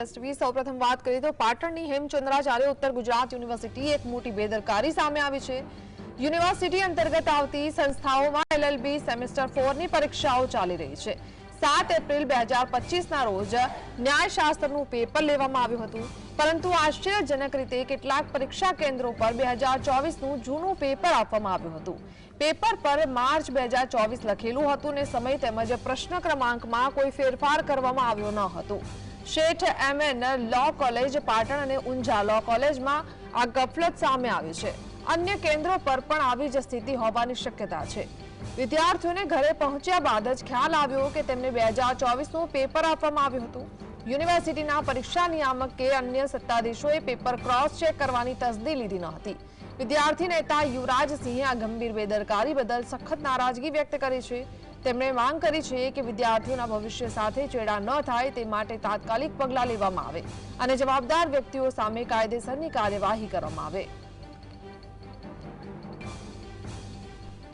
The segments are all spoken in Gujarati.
સૌપ્રથમ વાત કરીએ તો પાટણની હેમચંદ્રાચાર્ય ઉત્તર ગુજરાત યુનિવર્સિટી એક મોટી બેદરકારી સામે આવી છે. યુનિવર્સિટી અંતર્ગત આવતી સંસ્થાઓમાં એલએલબી સેમેસ્ટર ફોરની પરીક્ષાઓ ચાલી રહી છે. સાત એપ્રિલ બે હજાર પચીસના રોજ ન્યાયશાસ્ત્રનું પેપર લેવામાં આવ્યું હતું. પરંતુ આશ્ચર્યજનક રીતે કેટલાક પરીક્ષા કેન્દ્રો પર બે હજાર ચોવીસનું જૂનું પેપર આપવામાં આવ્યું હતું. પેપર પર માર્ચ બે હજાર ચોવીસ લખેલું હતું ને સમય તેમજ પ્રશ્ન ક્રમાંકમાં કોઈ ફેરફાર કરવામાં આવ્યો ન હતો. શેઠ એમએન લો કોલેજ પાટણ અને ઊંઝા લો કોલેજમાં આ ગફલત સામે આવી છે. અન્ય કેન્દ્રો પર પણ આવી જ સ્થિતિ હોવાની શક્યતા છે. વિદ્યાર્થીઓને ઘરે પહોંચ્યા બાદ જ ખ્યાલ આવ્યો કે તેમને બે હજાર ચોવીસનું પેપર આપવામાં આવ્યું હતું. યુનિવર્સિટીના પરીક્ષા નિયામક કે અન્ય સત્તાધીશોએ પેપર ક્રોસ ચેક કરવાની તસદી લીધી ન હતી. વિદ્યાર્થી નેતા યુવરાજસિંહે આ ગંભીર બેદરકારી બદલ સખત નારાજગી વ્યક્ત કરી છે. તેમણે માંગ કરી છે કે વિદ્યાર્થીઓના ભવિષ્ય સાથે ચેડા ન થાય તે માટે તાત્કાલિક પગલાં લેવામાં આવે અને જવાબદાર વ્યક્તિઓ સામે કાયદેસરની કાર્યવાહી કરવામાં આવે.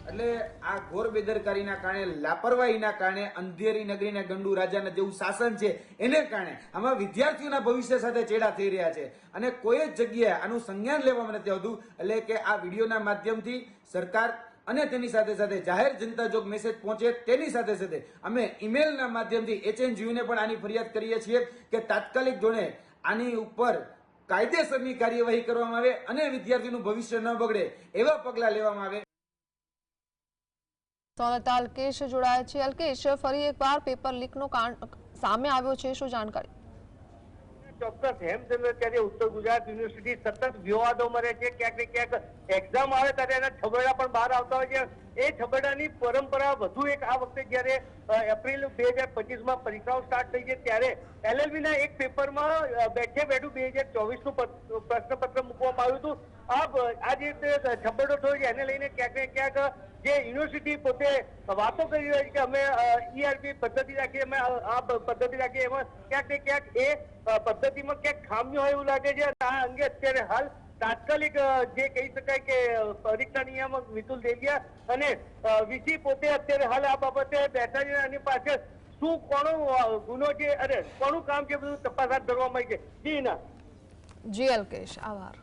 એટલે આ ઘોર બેદરકારીના કારણે, લાપરવાહીના કારણે, અંધેરી નગરીના ગંડુ રાજાના જેવું શાસન છે એને કારણે આમાં વિદ્યાર્થીઓના ભવિષ્ય સાથે ચેડા થઈ રહ્યા છે. અને કોઈ જ જગ્યાએ આનું સંજ્ઞાન લેવામાં નથી આવતું. એટલે કે આ વિડીયોના માધ્યમથી સરકાર અને તેની સાથે સાથે જાહેર જનતા જોગ મેસેજ પહોંચે તેની સાથે સાથે અમે ઈમેલના માધ્યમથી એચએનજીયુને પણ આની ફરિયાદ કરીએ છીએ કે તાત્કાલિક ધોરણે આની ઉપર કાયદેસરની કાર્યવાહી કરવામાં આવે અને વિદ્યાર્થીનું ભવિષ્ય ન બગડે એવા પગલાં લેવામાં આવે. સંવાદદાતા અલ્કેશ જોડાયા છે. અલ્કેશ, ફરી એકવાર પેપર લીકનો કાંડ સામે આવ્યો છે. શું જાણકારી? ચોક્કસ. હેમચંદ્રાચાર્ય ઉત્તર ગુજરાત યુનિવર્સિટી સતત વિવાદોમાં રહે છે. ક્યાંક ને ક્યાંક એક્ઝામ આવે ત્યારે એના છબરડા પણ બહાર આવતા હોય છે. એ છબરડાની પરંપરા વધુ એક આ વખતે જ્યારે એપ્રિલ બે હજાર પચીસમાં પરીક્ષાઓ સ્ટાર્ટ થઈ છે, ત્યારે એલએલબી ના એક પેપરમાં બેઠે બેઠું બે હજાર ચોવીસનું પ્રશ્નપત્ર મૂકવામાં આવ્યું હતું. આ જે છબરડો થયો છે, એને લઈને ક્યાંક ને ક્યાંક જે યુનિવર્સિટી પોતે વાતો કરી રહી છે કે અમે ઈઆરપી પદ્ધતિ રાખીએ અમે આ પદ્ધતિ રાખીએ એમાં ક્યાંક ને ક્યાંક એ પદ્ધતિમાં ક્યાંક ખામીઓ હોય એવું લાગે છે. આ અંગે અત્યારે હાલ તાત્કાલિક જે કહી શકાય કે પરીક્ષા નિયામક વિતુલ દેલિયા અને વીસી પોતે અત્યારે હાલ આ બાબતે બેઠા છે અને પાછળ શું કોનો ગુનો છે અરે કોનું કામ છે બધું તપાસ હાથ ધરવામાં આવી છે. જી ના. જી અલ્કેશ, આભાર.